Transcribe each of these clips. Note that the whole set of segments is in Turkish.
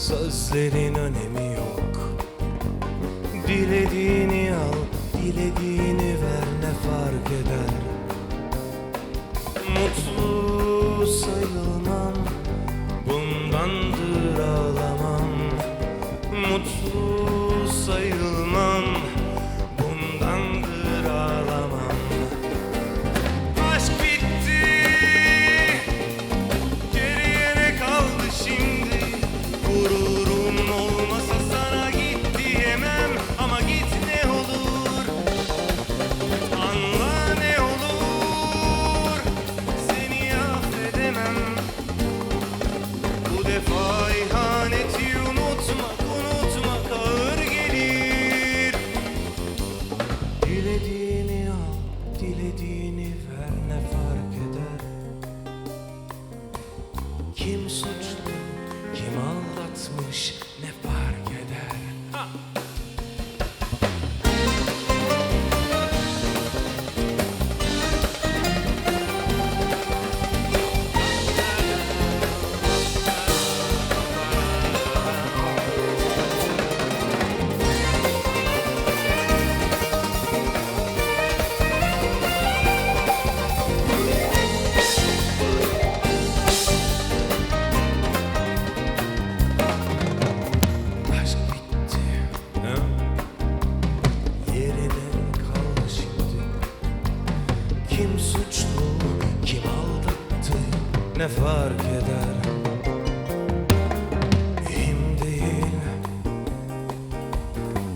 Sözlerin önemi yok. Dilediğini al, dilediğini ver ne fark eder? Mutlu sayılmam, Ver ne fark eder? Kim Kim suçlu kim aldattı ne fark eder? Mühim değil.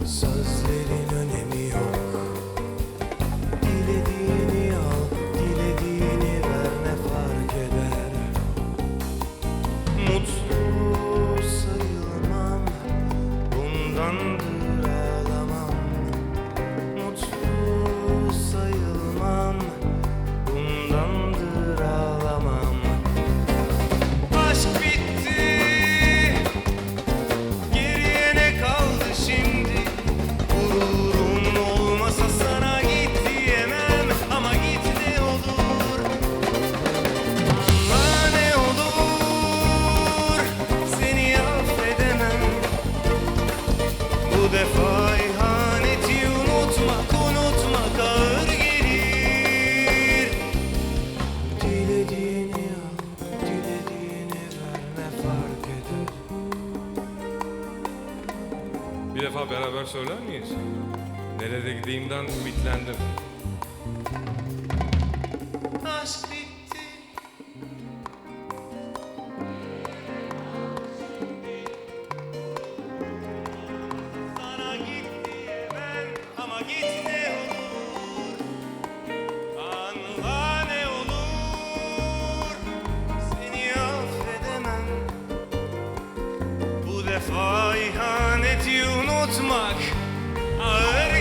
Sözlerin Defa beraber söyler miyiz? Nerede gideyimden ümitlendim. Aşk bitti Sana git diyemem ama git ne olur Anla ne olur Seni affedemem Bu defa ihaneti unutmak ağır